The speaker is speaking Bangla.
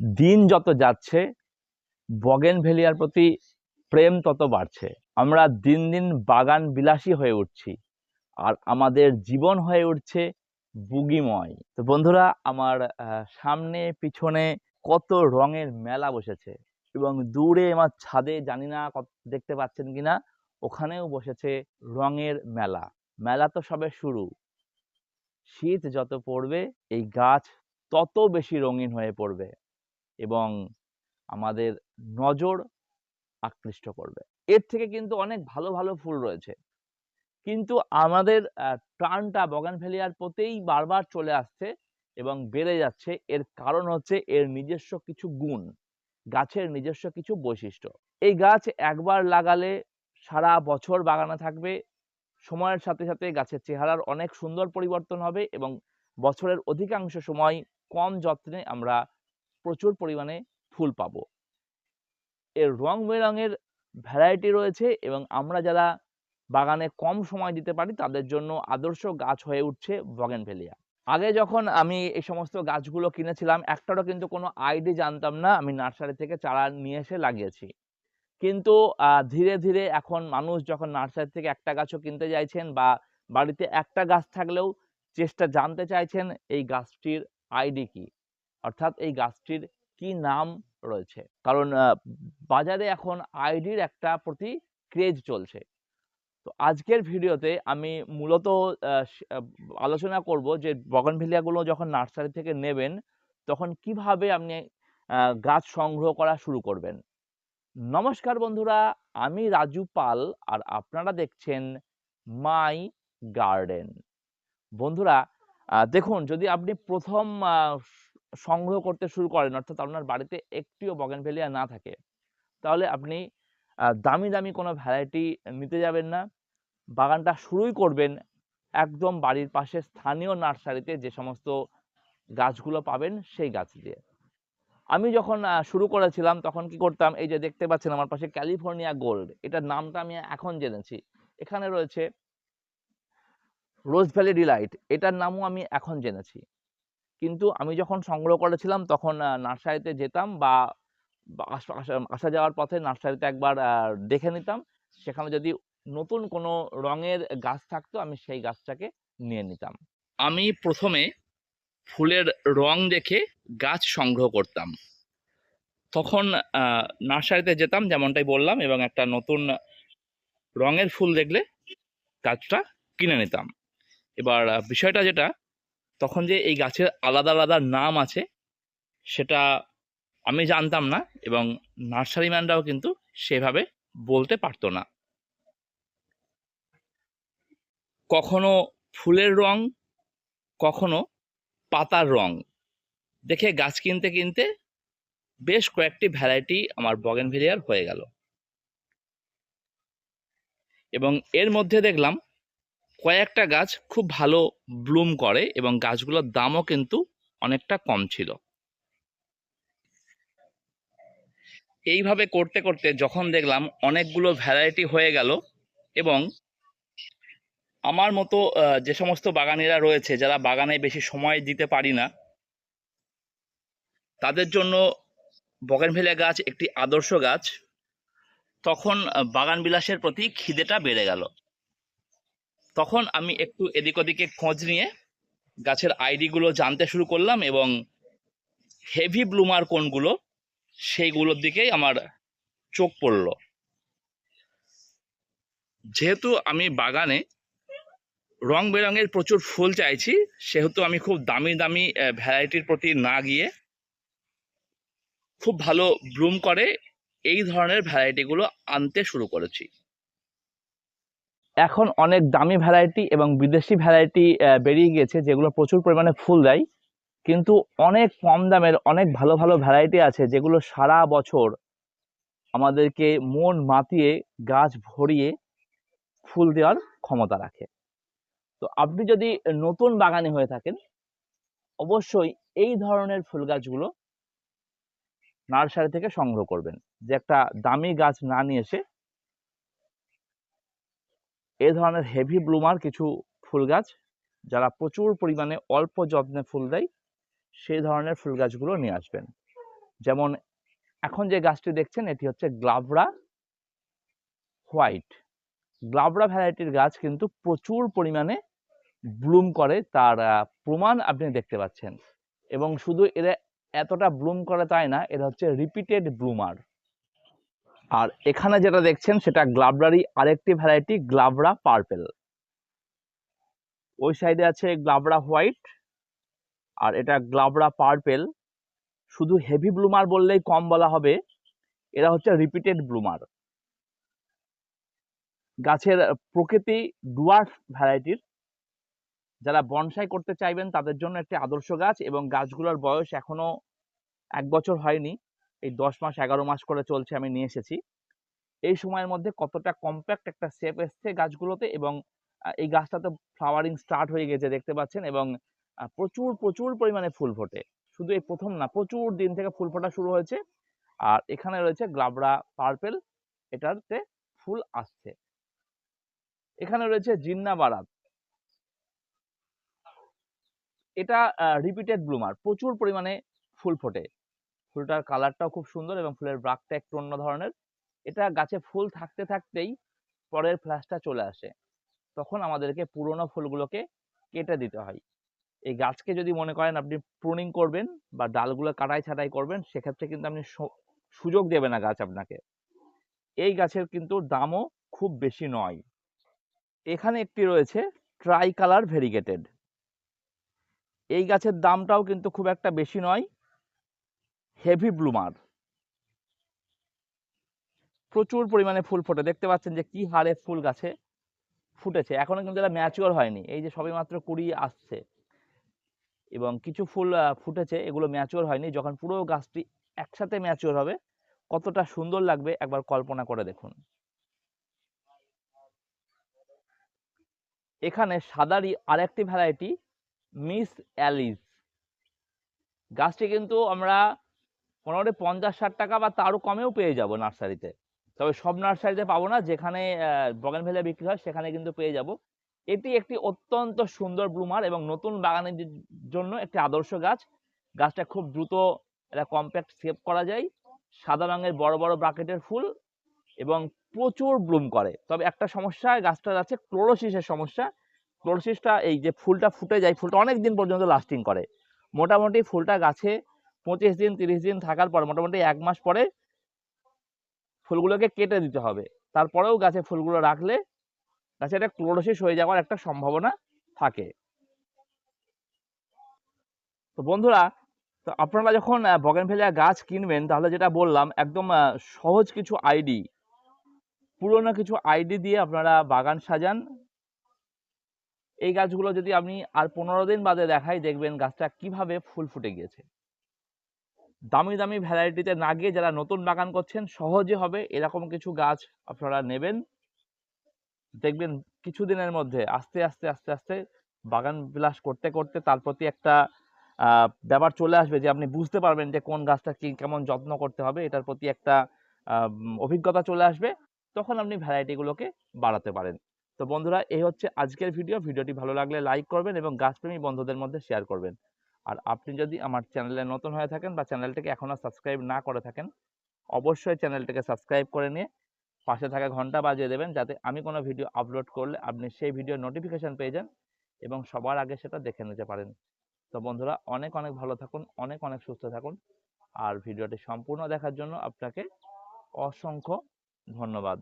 দিন যত যাচ্ছে, বগেন ভেলিয়ার প্রতি প্রেম তত বাড়ছে। আমরা দিন দিন বাগান বিলাসী হয়ে উঠছি আর আমাদের জীবন হয়ে উঠছে বুগিময় তো বন্ধুরা, আমার সামনে পিছনে কত রঙের মেলা বসেছে এবং দূরে আমার ছাদে জানি না কত- দেখতে পাচ্ছেন কিনা, ওখানেও বসেছে রঙের মেলা। মেলা তো সবে শুরু। শীত যত পড়বে, এই গাছ তত বেশি রঙিন হয়ে পড়বে। এবং আমাদের নজর আকৃষ্ট করবে। এর থেকে কিন্তু অনেক ভালো ভালো ফুল রয়েছে। কিন্তু আমাদের টানটা বগানভেলিয়ার প্রতিই বারবার চলে আসছে এবং বেড়ে যাচ্ছে। এর কারণ হচ্ছে এর নিজস্ব কিছু গুণ, গাছের নিজস্ব কিছু বৈশিষ্ট্য। এই গাছ একবার লাগালে সারা বছর বাগানে থাকবে। সময়ের সাথে সাথে গাছের চেহারার অনেক সুন্দর পরিবর্তন হবে এবং বছরের অধিকাংশ সময় কম যত্নে আমরা প্রচুর পরিমাণে ফুল পাবো। এর রং বেরঙের ভ্যারাইটি রয়েছে এবং আমরা যারা বাগানে কম সময় দিতে পারি, তাদের জন্য আদর্শ গাছ হয়ে উঠছে বগেনভেলিয়া। আগে যখন আমি এই সমস্ত গাছগুলো কিনেছিলাম, একটারও কিন্তু কোনো আইডি জানতাম না, আমি নার্সারি থেকে চারা নিয়ে এসে লাগিয়েছি। কিন্তু ধীরে ধীরে এখন মানুষ যখন নার্সারি থেকে একটা গাছও কিনতে চাইছেন বা বাড়িতে একটা গাছ থাকলেও চেষ্টা জানতে চাইছেন, এই গাছটির আইডি কি? অর্থাৎ এই গাছটির কি নাম রয়েছে? কারণ বাজারে এখন আইডির একটা প্রতি ক্রেজ চলছে। তো আজকের ভিডিওতে আমি মূলত আলোচনা করব যে বগনভেলিয়াগুলো যখন নার্সারি থেকে নেবেন, তখন কীভাবে আপনি গাছ সংগ্রহ করা শুরু করবেন। নমস্কার বন্ধুরা, আমি রাজু পাল আর আপনারা দেখছেন মাই গার্ডেন। বন্ধুরা দেখুন, যদি আপনি প্রথম সংগ্রহ করতে শুরু করেন, অর্থাৎ আপনার বাড়িতে একটিও বগেনভেলিয়া না থাকে। তাহলে আপনি দামি দামি কোনো ভ্যারাইটি নিতে যাবেন না। বাগানটা শুরুই করবেন একদম বাড়ির পাশে স্থানীয় নার্সারিতে যে সমস্ত গাছগুলো পাবেন সেই গাছ দিয়ে। আমি যখন শুরু করেছিলাম তখন কি করতাম, এই যে দেখতে পাচ্ছেন আমার পাশে ক্যালিফোর্নিয়া গোল্ড এটার নামটা আমি এখন জেনেছি। এখানে রয়েছে রোজ ভ্যালি ডিলাইট এটার নামও আমি এখন জেনেছি। কিন্তু আমি যখন সংগ্রহ করেছিলাম তখন নার্সারিতে যেতাম বা আসা যাওয়ার পথে নার্সারিতে একবার দেখে নিতাম। সেখানে যদি নতুন কোনো রঙের গাছ থাকতো আমি সেই গাছটাকে নিয়ে নিতাম। আমি প্রথমে ফুলের রং দেখে গাছ সংগ্রহ করতাম। তখন নার্সারিতে যেতাম যেমনটাই বললাম এবং একটা নতুন রঙের ফুল দেখলে গাছটা কিনে নিতাম। এবার বিষয়টা যেটা তখন যে এই গাছের আলাদা আলাদা নাম আছে, সেটা আমি জানতাম না এবং নার্সারি ম্যানরাও কিন্তু সেভাবে বলতে পারতো না। কখনো ফুলের রং, কখনো পাতার রং। দেখে গাছ কিনতে কিনতে বেশ কয়েকটি ভ্যারাইটি আমার বগেন বগেনভেলিয়ার হয়ে গেল। এবং এর মধ্যে দেখলাম কয়েকটা গাছ খুব ভালো ব্লুম করে এবং গাছগুলোর দামও কিন্তু অনেকটা কম ছিল। এইভাবে করতে করতে যখন দেখলাম অনেকগুলো ভ্যারাইটি হয়ে গেল এবং আমার মতো যে সমস্ত বাগানিরা রয়েছে, যারা বাগানে বেশি সময় দিতে পারি না, তাদের জন্য বগেনভেলিয়া গাছ একটি আদর্শ গাছ। তখন বাগান বিলাসের প্রতি খিদেটা বেড়ে গেল। তখন আমি একটু এদিক ওদিকে খোঁজ নিয়ে গাছের আইডিগুলো জানতে শুরু করলাম এবং হেভি ব্লুমার কোনগুলো সেইগুলোর দিকেই আমার চোখ পড়ল। যেহেতু আমি বাগানে রং বেরঙের প্রচুর ফুল চাইছি, সেহেতু আমি খুব দামি দামি ভ্যারাইটির প্রতি না গিয়ে খুব ভালো ব্লুম করে এই ধরনের ভ্যারাইটিগুলো আনতে শুরু করেছি। এখন অনেক দামি ভ্যারাইটি এবং বিদেশি ভ্যারাইটি বেরিয়ে গিয়েছে যেগুলো প্রচুর পরিমাণে ফুল দেয়। কিন্তু অনেক কম দামের, অনেক ভালো ভালো ভ্যারাইটি আছে যেগুলো সারা বছর আমাদেরকে মন মাতিয়ে, গাছ ভরিয়ে ফুল দেওয়ার ক্ষমতা রাখে। তো আপনি যদি নতুন বাগানে হয়ে থাকেন, অবশ্যই এই ধরনের ফুল গাছগুলো নার্সারি থেকে সংগ্রহ করবেন। যে একটা দামি গাছ না নিয়ে এসে এই ধরনের হেভি ব্লুমার কিছু ফুল গাছ, যারা প্রচুর পরিমাণে অল্প যত্নে ফুল দেয় সেই ধরনের ফুল গাছগুলো নিয়ে আসবেন। যেমন এখন যে গাছটি দেখছেন, এটি হচ্ছে গ্লাভরা হোয়াইট। গ্লাভরা ভ্যারাইটির গাছ কিন্তু প্রচুর পরিমাণে ব্লুম করে, তার প্রমাণ আপনি দেখতে পাচ্ছেন। এবং শুধু এরা এতটা ব্লুম করে তাই না, এরা হচ্ছে রিপিটেড ব্লুমার আর এখানে যেটা দেখছেন, সেটা গ্লাভরারই আরেকটি ভ্যারাইটি গ্লাভরা পার্পেল ওই সাইডে আছে গ্লাভরা হোয়াইট আর এটা গ্লাভরা পার্পেল শুধু হেভি ব্লুমার বললেই কম বলা হবে, এরা হচ্ছে রিপিটেড ব্লুমার গাছের প্রকৃতি ডুয়ার্ফ ভ্যারাইটির যারা বনসাই করতে চাইবেন, তাদের জন্য একটি আদর্শ গাছ এবং গাছগুলোর বয়স এখনও এক বছর হয়নি। এই দশ মাস, এগারো মাস করে চলছে আমি নিয়ে এসেছি। এই সময়ের মধ্যে কতটা কম্প্যাক্ট একটা শেপ এসছে গাছগুলোতে এবং এই গাছটাতে ফ্লাওয়ারিং স্টার্ট হয়ে গেছে দেখতে পাচ্ছেন এবং প্রচুর প্রচুর পরিমাণে ফুল ফোটে। শুধু এই প্রথম না, প্রচুর দিন থেকে ফুল ফোটা শুরু হয়েছে। আর এখানে রয়েছে গ্লাবরা পার্পেল এটাতে ফুল আসছে। এখানে রয়েছে জিন্না বারাত। এটা রিপিটেড ব্লুমার প্রচুর পরিমাণে ফুল ফোটে। ফুলটার কালারটাও খুব সুন্দর এবং ফুলের ব্রাকটা একটু অন্য ধরনের। এটা গাছে ফুল থাকতে থাকতেই পরের ফ্ল্যাশটা চলে আসে। তখন আমাদেরকে পুরোনো ফুলগুলোকে কেটে দিতে হয়। এই গাছকে যদি মনে করেন আপনি প্রুনিং করবেন বা ডালগুলো কাটাই ছাটাই করবেন, সেক্ষেত্রে কিন্তু আপনি সুযোগ দেবে না গাছ আপনাকে। এই গাছের কিন্তু দামও খুব বেশি নয়। এখানে একটি রয়েছে ট্রাই কালার ভেরিগেটেড এই গাছের দামটাও কিন্তু খুব একটা বেশি নয়। হেভি ব্লুমার প্রচুর পরিমাণে ফুল ফোটে। দেখতে পাচ্ছেন যে কি হারে ফুল গাছে ফুটেছে। এখনও কিন্তু এটা ম্যাচিওর হয়নি। এই যে সবেমাত্র কুড়ি আসছে। এবং কিছু ফুল ফুটেছে, এগুলো ম্যাচিওর হয়নি। যখন পুরো গাছটি একসাথে ম্যাচিওর হবে, কতটা সুন্দর লাগবে একবার কল্পনা করে দেখুন। এখানে সাদারই আরেকটি ভ্যারাইটি মিস অ্যালিস গাছটি কিন্তু আমরা মোটামুটি পঞ্চাশ ষাট টাকা বা তারও কমেও পেয়ে যাব নার্সারিতে। তবে সব নার্সারিতে পাবো না, যেখানে বগানভেলিয়া বিক্রি হয়, সেখানে কিন্তু পেয়ে যাব। এটি একটি অত্যন্ত সুন্দর ব্লুমার এবং নতুন বাগানের জন্য একটি আদর্শ গাছ। গাছটা খুব দ্রুত এটা কম্প্যাক্ট সেভ করা যায়, সাদা রঙের বড় বড় ব্রাকেটের ফুল এবং প্রচুর ব্লুম করে। তবে একটা সমস্যা, গাছটার আছে ক্লোরোসিসের সমস্যা। ক্লোরোসিসটা এই যে ফুলটা ফুটে যায়, ফুলটা অনেক দিন পর্যন্ত লাস্টিং করে। মোটামুটি ফুলটা গাছে পঁচিশ দিন, তিরিশ দিন থাকার পর মোটামুটি এক মাস পরে ফুলগুলোকে কেটে দিতে হবে। তারপরেও গাছে ফুলগুলো রাখলে গাছে একটা ক্লোরোসিস হয়ে যাওয়ার একটা সম্ভাবনা থাকে। তো বন্ধুরা, তো আপনারা যখন বগেনভেলিয়া গাছ কিনবেন, তাহলে যেটা বললাম, একদম সহজ কিছু আইডি পুরোনো কিছু আইডি দিয়ে আপনারা বাগান সাজান। এই গাছগুলো যদি আপনি আর পনেরো দিন বাদে দেখাই, দেখবেন গাছটা কীভাবে ফুল ফুটে গিয়েছে। দামি দামি ভ্যারাইটিতে না গিয়ে যারা নতুন বাগান করছেন, সহজে হবে এরকম কিছু গাছ আপনারা নেবেন। দেখবেন কিছুদিনের মধ্যে আস্তে আস্তে আস্তে আস্তে বাগান বিলাস করতে করতে তার প্রতি একটা ব্যাপার চলে আসবে যে আপনি বুঝতে পারবেন যে কোন গাছটা কি, কেমন যত্ন করতে হবে, এটার প্রতি একটা অভিজ্ঞতা চলে আসবে। তখন আপনি ভ্যারাইটিগুলোকে বাড়াতে পারেন। তো বন্ধুরা, এই হচ্ছে আজকের ভিডিও ভিডিওটি ভালো লাগলে লাইক করবেন এবং গাছপ্রেমী বন্ধুদের মধ্যে শেয়ার করবেন। আর আপনি যদি আমার চ্যানেলে নতুন হয়ে থাকেন বা চ্যানেলটিকে এখনও সাবস্ক্রাইব না করে থাকেন, অবশ্যই চ্যানেলটিকে সাবস্ক্রাইব করে নিয়ে পাশে থাকা ঘণ্টা বাজিয়ে দেবেন যাতে আমি কোনো ভিডিও আপলোড করলে আপনি সেই ভিডিওর নোটিফিকেশন পেয়ে যান এবং সবার আগে সেটা দেখে নিতে পারেন। তো বন্ধুরা, অনেক অনেক ভালো থাকুন, অনেক অনেক সুস্থ থাকুন। আর ভিডিওটি সম্পূর্ণ দেখার জন্য আপনাকে অসংখ্য ধন্যবাদ।